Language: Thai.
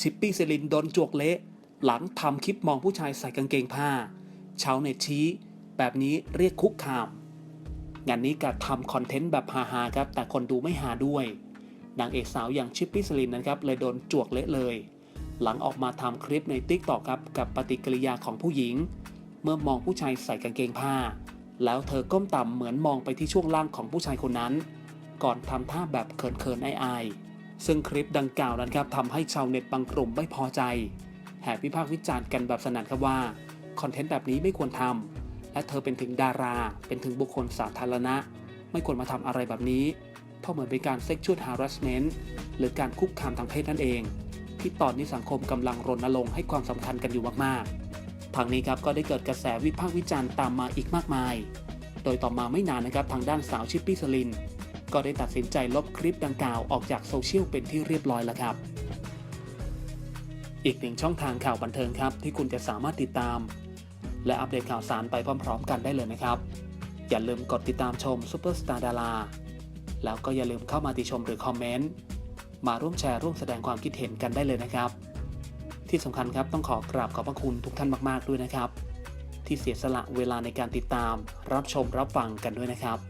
ชิปปี้เซลินโดนจวกเละ หลังทำคลิปมองผู้ชายใส่กางเกงผ้า ชาวเน็ตชี้ แบบนี้เรียกคุกคาม งานนี้การทำคอนเทนต์แบบฮาๆครับ แต่คนดูไม่ฮาด้วย นางเอกสาวอย่างชิปปี้สลินนะครับเลยโดนจวกเละเลย หลังออกมาทำคลิปในติ๊กตอกครับกับปฏิกิริยาของผู้หญิง เมื่อมองผู้ชายใส่กางเกงผ้า แล้วเธอก้มต่ำเหมือนมองไปที่ช่วงล่างของผู้ชายคนนั้น ก่อนทำท่าแบบเขินๆอายๆ ซึ่งคลิปดังกล่าวนั้นครับทำให้ชาวเน็ตบางกลุ่มไม่พอใจ แห่วิพากษ์วิจารณ์กันแบบสนั่นครับว่าคอนเทนต์แบบนี้ไม่ควรทำและเธอเป็นถึงดารา เป็นถึงบุคคลสาธารณะ ไม่ควรมาทำอะไรแบบนี้ เพราะเหมือนเป็นการ sexual harassment หรือการคุกคามทางเพศนั่นเอง ที่ตอนนี้สังคมกำลังรณรงค์ให้ความสำคัญกันอยู่มากๆทางนี้ครับก็ได้เกิดกระแสวิพากษ์วิจารณ์ตามมาอีกมากมาย โดยต่อมาไม่นานนะครับทางด้านสาวชิปปี้สลิน ก็ได้ตัดสินใจลบคลิปดังกล่าวออกจากโซเชียลเป็นที่เรียบร้อยแล้วครับ อีกหนึ่งช่องทางข่าวบันเทิงครับ ที่คุณจะสามารถติดตาม และอัปเดตข่าวสารไปพร้อม ๆ กันได้เลยนะครับ อย่าลืมกดติดตามชมซูเปอร์สตาร์ดาราแล้วก็อย่าลืมเข้ามาติชมหรือคอมเมนต์มาร่วมแชร์ร่วมแสดงความคิดเห็นกันได้เลยนะครับ ที่สำคัญครับต้องขอกราบขอบพระคุณทุกท่านมาก ๆ ด้วยนะครับ ที่เสียสละเวลาในการติดตาม รับชมรับฟังกันด้วยนะครับ「